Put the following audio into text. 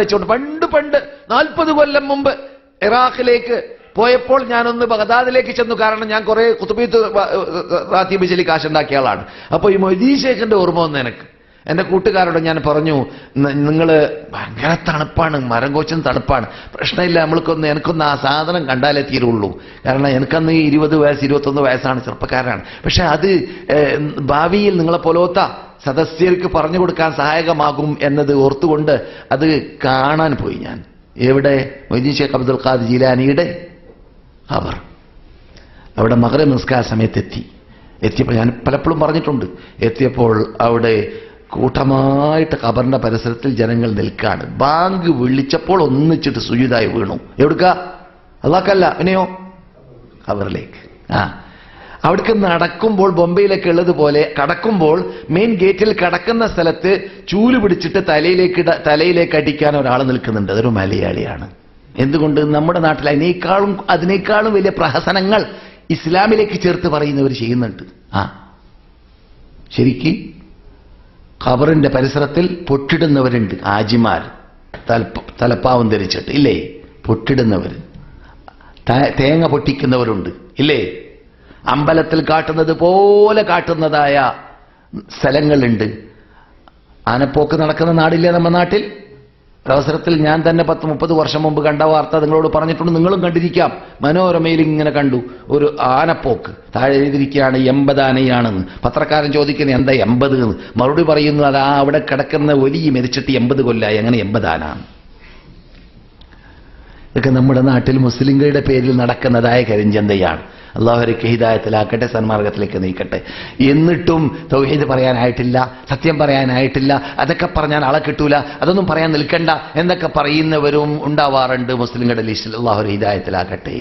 വെച്ചോണ്ട് പണ്ട് പണ്ട് നാൽപ്പത് കൊല്ലം മുമ്പ് ഇറാഖിലേക്ക് പോയപ്പോൾ ഞാനൊന്ന് ബഗദാദിലേക്ക് ചെന്നു. കാരണം ഞാൻ കുറെ കുത്തുബീത്ത് റാത്തീബ് ചൊല്ലി കാശുണ്ടാക്കിയ ആളാണ്. അപ്പോൾ ഈ മൊയ്തീശേഖന്റെ ഓർമ്മ വന്ന് എനിക്ക്. എന്റെ കൂട്ടുകാരോട് ഞാൻ പറഞ്ഞു നിങ്ങൾ ഭയങ്കര തണുപ്പാണ് മരം കോച്ചും തണുപ്പാണ്. പ്രശ്നമില്ല നമ്മൾക്കൊന്ന് എനിക്കൊന്ന് ആ സാധനം കണ്ടാലേ തീരുള്ളൂ. കാരണം എനിക്കന്ന് ഇരുപത് വയസ്സ് ഇരുപത്തൊന്ന് വയസ്സാണ് ചെറുപ്പക്കാരാണ് പക്ഷെ അത് ഭാവിയിൽ നിങ്ങളെ പോലോത്ത സദസ്യർക്ക് പറഞ്ഞു കൊടുക്കാൻ സഹായകമാകും എന്നത് ഓർത്തുകൊണ്ട് അത് കാണാൻ പോയി ഞാൻ. എവിടെ? മൊയ്തീൻ ഷേഖ് അബ്ദുൽ ഖാദ് ജീലാനിയുടെ അവർ അവിടെ മകര നിസ്കാര സമയത്തെത്തി. എത്തിയപ്പോൾ ഞാൻ പലപ്പോഴും പറഞ്ഞിട്ടുണ്ട്. എത്തിയപ്പോൾ അവിടെ കൂട്ടമായിട്ട് ഖബറിന്റെ പരിസരത്തിൽ ജനങ്ങൾ നിൽക്കാണ്. ബാങ്ക് വിളിച്ചപ്പോൾ ഒന്നിച്ചിട്ട് സുജിതായി വീണു. എവിടുക്ക? അള്ളാക്കല്ല പിന്നെയോ ഖബറിലേക്ക്. ആ. അവിടേക്ക് നടക്കുമ്പോൾ ബൊംബെയിലൊക്കെ ഉള്ളതുപോലെ കടക്കുമ്പോൾ മെയിൻ ഗേറ്റിൽ കടക്കുന്ന സ്ഥലത്ത് ചൂൽ പിടിച്ചിട്ട് തലയിലേക്ക് തലയിലേക്ക് അടിക്കാൻ ഒരാൾ നിൽക്കുന്നുണ്ട്. അതൊരു മലയാളിയാണ്. എന്തുകൊണ്ട്? നമ്മുടെ നാട്ടിൽ അതിനേക്കാളും അതിനേക്കാളും വലിയ പ്രഹസനങ്ങൾ ഇസ്ലാമിലേക്ക് ചേർത്ത് പറയുന്നവർ ചെയ്യുന്നുണ്ട്. ആ. ശരിക്ക് ഖബറിന്റെ പരിസരത്തിൽ പൊട്ടിടുന്നവരുണ്ട്. ആജിമാർ തലപ്പ തലപ്പാവും ധരിച്ചിട്ട്. ഇല്ലേ? പൊട്ടിടുന്നവർ. തേങ്ങ പൊട്ടിക്കുന്നവരുണ്ട്. ഇല്ലേ? അമ്പലത്തിൽ കാട്ടുന്നത് പോലെ കാട്ടുന്നതായ സ്ഥലങ്ങളുണ്ട്. ആനപ്പോക്ക് നടക്കുന്ന നാടില്ലേ നമ്മുടെ നാട്ടിൽ? ഒരവസരത്തിൽ ഞാൻ തന്നെ പത്ത് മുപ്പത് വർഷം മുമ്പ് കണ്ട വാർത്ത നിങ്ങളോട് പറഞ്ഞിട്ടുണ്ട്. നിങ്ങളും കണ്ടിരിക്കാം. മനോരമയിൽ ഇങ്ങനെ കണ്ടു. ഒരു ആനപ്പോക്ക് താഴെ എഴുതിയിരിക്കുകയാണ് എൺപത് ആനയാണെന്ന്. പത്രക്കാരൻ ചോദിക്കുന്നത് എന്താ എൺപത് എന്ന്? മറുപടി പറയുന്നു അത് ആ അവിടെ കിടക്കുന്ന ഒലി മരിച്ചിട്ട് എൺപത് കൊല്ലായി. അങ്ങനെ എൺപത് ആന ഇതൊക്കെ നമ്മുടെ നാട്ടിൽ മുസ്ലിങ്ങളുടെ പേരിൽ നടക്കുന്നതായ കരിഞ്ചന്തയാണ്. അള്ളാഹുരക്ക് ഹിതായത്തിലാക്കട്ടെ സന്മാർഗത്തിലേക്ക് നീക്കട്ടെ. എന്നിട്ടും തൗഹീദ് പറയാനായിട്ടില്ല സത്യം പറയാനായിട്ടില്ല അതൊക്കെ പറഞ്ഞാൽ ആളെ കിട്ടൂല അതൊന്നും പറയാൻ നിൽക്കണ്ട എന്നൊക്കെ പറയുന്നവരും ഉണ്ടാവാറുണ്ട് മുസ്ലിങ്ങളുടെ ലിസ്റ്റിൽ അള്ളാഹുര ഹിദായത്തിലാക്കട്ടെ.